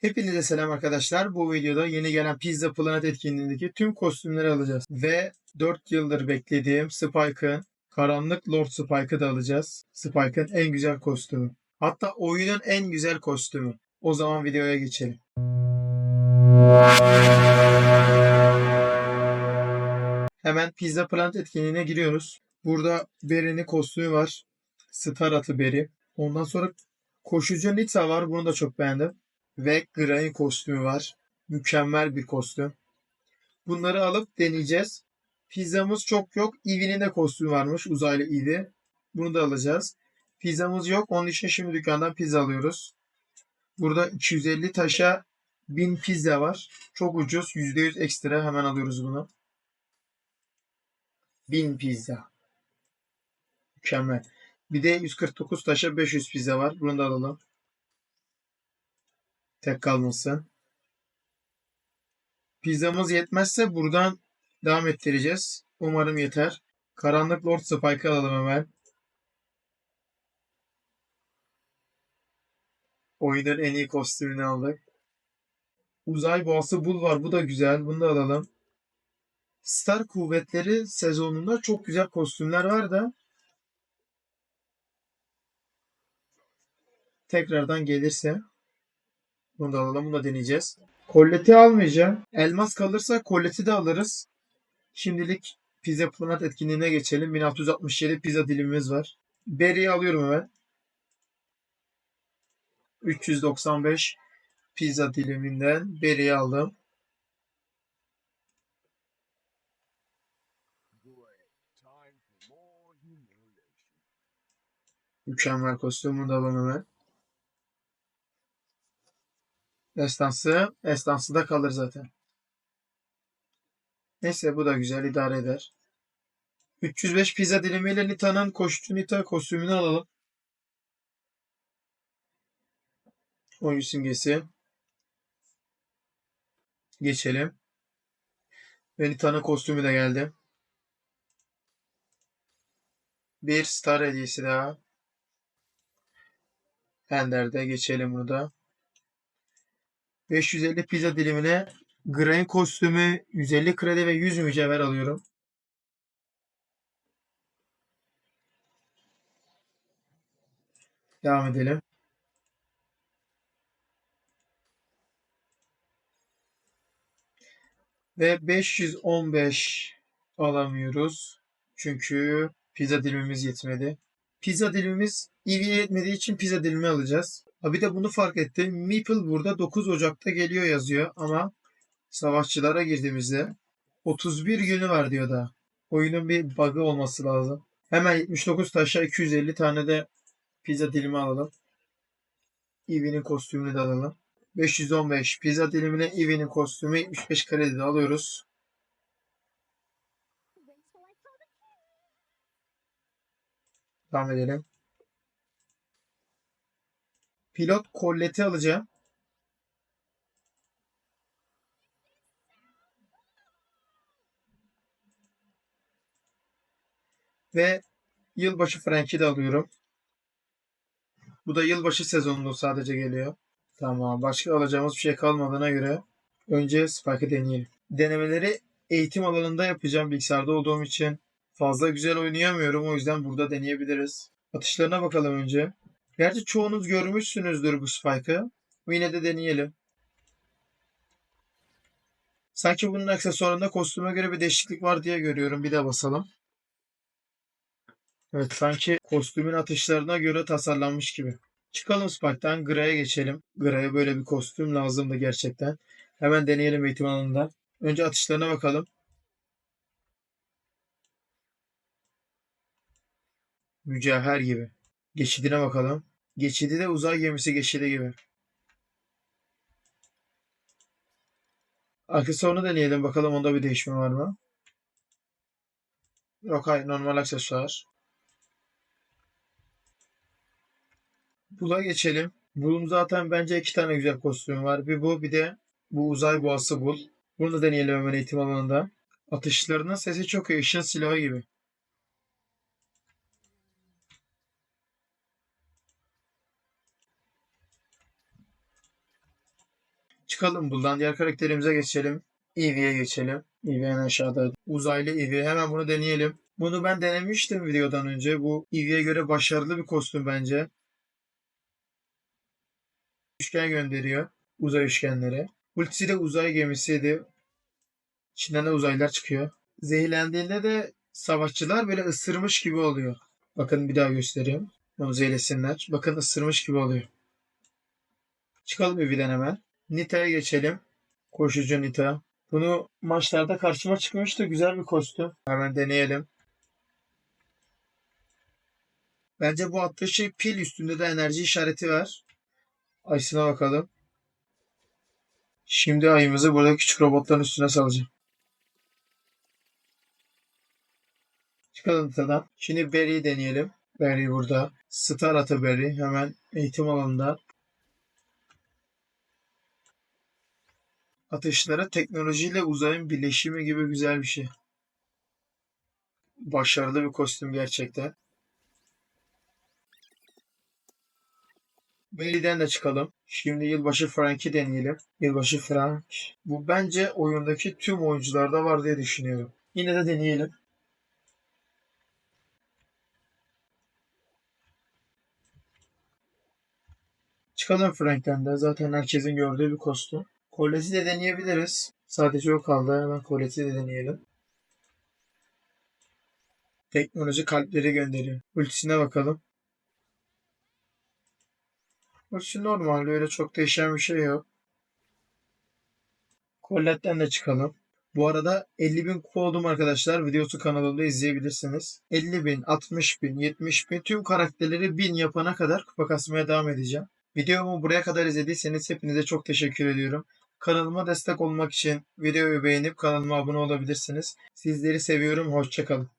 Hepinize selam arkadaşlar. Bu videoda yeni gelen Pizza Planet etkinliğindeki tüm kostümleri alacağız. Ve 4 yıldır beklediğim Spike'ın Karanlık Lord Spike'ı da alacağız. Spike'ın en güzel kostümü. Hatta oyunun en güzel kostümü. O zaman videoya geçelim. Hemen Pizza Planet etkinliğine giriyoruz. Burada Beri'nin kostümü var. Star atı Beri. Ondan sonra Koşucu Nita var. Bunu da çok beğendim. Ve Gray'in kostümü var. Mükemmel bir kostüm. Bunları alıp deneyeceğiz. Pizzamız çok yok. Eevee'nin de kostümü varmış. Uzaylı Eevee. Bunu da alacağız. Pizzamız yok. Onun için şimdi dükkandan pizza alıyoruz. Burada 250 taşa 1000 pizza var. Çok ucuz. %100 ekstra. Hemen alıyoruz bunu. 1000 pizza. Mükemmel. Bir de 149 taşa 500 pizza var. Bunu da alalım. Tek kalmasın. Pizzamız yetmezse buradan devam ettireceğiz. Umarım yeter. Karanlık Lord Spike'ı alalım hemen. Oyunun en iyi kostümünü aldık. Uzay boğası bul var. Bu da güzel. Bunu da alalım. Star Kuvvetleri sezonunda çok güzel kostümler var da tekrardan gelirse bunu da alalım. Bunu da deneyeceğiz. Kolleti almayacağım. Elmas kalırsa kolleti de alırız. Şimdilik Pizza Planet etkinliğine geçelim. 1667 pizza dilimimiz var. Berry'i alıyorum hemen. 395 pizza diliminden Berry'i aldım. Mükemmel kostüm. Bunu da alalım hemen. Estansı. Estansı da kalır zaten. Neyse bu da güzel idare eder. 305 pizza dilimiyle Nita'nın koştu Nita kostümünü alalım. Oyun simgesi. Geçelim. Ve Nita'nın kostümü de geldi. Bir star hediyesi daha. Ender'de geçelim bunu da. 550 pizza dilimine Gray'in kostümü 150 kredi ve 100 mücevher alıyorum. Devam edelim. Ve 515 alamıyoruz. Çünkü pizza dilimimiz yetmedi. Pizza dilimimiz iyi yetmediği için pizza dilimi alacağız. Ha bir de bunu fark ettim. Meeple burada 9 Ocak'ta geliyor yazıyor ama savaşçılara girdiğimizde 31 günü var diyor da. Oyunun bir bug'ı olması lazım. Hemen 79 taşa 250 tane de pizza dilimi alalım. Eevee'nin kostümünü de alalım. 515 pizza dilimine Eevee'nin kostümü 75 kredi de alıyoruz. Devam edelim. Pilot kolleti alacağım. Ve yılbaşı Frank'i de alıyorum. Bu da yılbaşı sezonunda sadece geliyor. Tamam. Başka alacağımız bir şey kalmadığına göre önce Spike'ı deneyelim. Denemeleri eğitim alanında yapacağım bilgisayarda olduğum için. Fazla güzel oynayamıyorum. O yüzden burada deneyebiliriz. Atışlarına bakalım önce. Gerçi çoğunuz görmüşsünüzdür bu Spike'ı. Yine de deneyelim. Sanki bunun aksesuarında kostüme göre bir değişiklik var diye görüyorum. Bir de basalım. Evet sanki kostümün atışlarına göre tasarlanmış gibi. Çıkalım Spike'dan Gray'a geçelim. Gray'a böyle bir kostüm lazımdı gerçekten. Hemen deneyelim eğitim alanında. Önce atışlarına bakalım. Mücevher gibi. Geçidine bakalım. Geçidi de uzay gemisi geçidi gibi. Aksesuarını deneyelim bakalım onda bir değişme var mı? Yok hayır normal aksesuar. Bula geçelim. Bulun zaten bence iki tane güzel kostüm var. Bir bu bir de bu uzay boğası bul. Bunu da deneyelim hemen eğitim alanında. Atışlarının sesi çok iyi. Işın silahı gibi. Çıkalım buradan. Diğer karakterimize geçelim. Eevee'ye geçelim. Eevee en aşağıda. Uzaylı Eevee. Hemen bunu deneyelim. Bunu ben denemiştim videodan önce. Bu Eevee'ye göre başarılı bir kostüm bence. Üçgen gönderiyor. Uzay üçgenleri. Ultisi de uzay gemisiydi. İçinden de uzaylılar çıkıyor. Zehirlendiğinde de savaşçılar böyle ısırmış gibi oluyor. Bakın bir daha göstereyim. Onu zehirlesinler. Bakın ısırmış gibi oluyor. Çıkalım Eevee'den hemen. Nita'ya geçelim. Koşucu Nita. Bunu maçlarda karşıma çıkmıştı. Güzel bir kostüm. Hemen deneyelim. Bence bu attığı şey pil üstünde de enerji işareti var. Ayısına bakalım. Şimdi ayımızı burada küçük robotların üstüne salacağım. Çıkalım Nita'dan. Şimdi Barry'i deneyelim. Barry burada. Star atı Barry. Hemen eğitim alanında. Atışları teknolojiyle uzayın birleşimi gibi güzel bir şey. Başarılı bir kostüm gerçekten. Belly'den de çıkalım. Şimdi yılbaşı Frank'i deneyelim. Yılbaşı Frank. Bu bence oyundaki tüm oyuncularda var diye düşünüyorum. Yine de deneyelim. Çıkalım Frank'ten de. Zaten herkesin gördüğü bir kostüm. Koleti de deneyebiliriz. Sadece o kaldı. Hemen koleti de deneyelim. Teknoloji kalpleri gönderiyor. Ultisine bakalım. Ultisi normal. Öyle çok değişen bir şey yok. Colette'den de çıkalım. Bu arada 50.000 kupa oldum arkadaşlar. Videosu kanalımda izleyebilirsiniz. 50.000, 60.000, 70.000 tüm karakterleri 1000 yapana kadar kupa kasmaya devam edeceğim. Videomu buraya kadar izlediyseniz hepinize çok teşekkür ediyorum. Kanalıma destek olmak için videoyu beğenip kanalıma abone olabilirsiniz. Sizleri seviyorum. Hoşçakalın.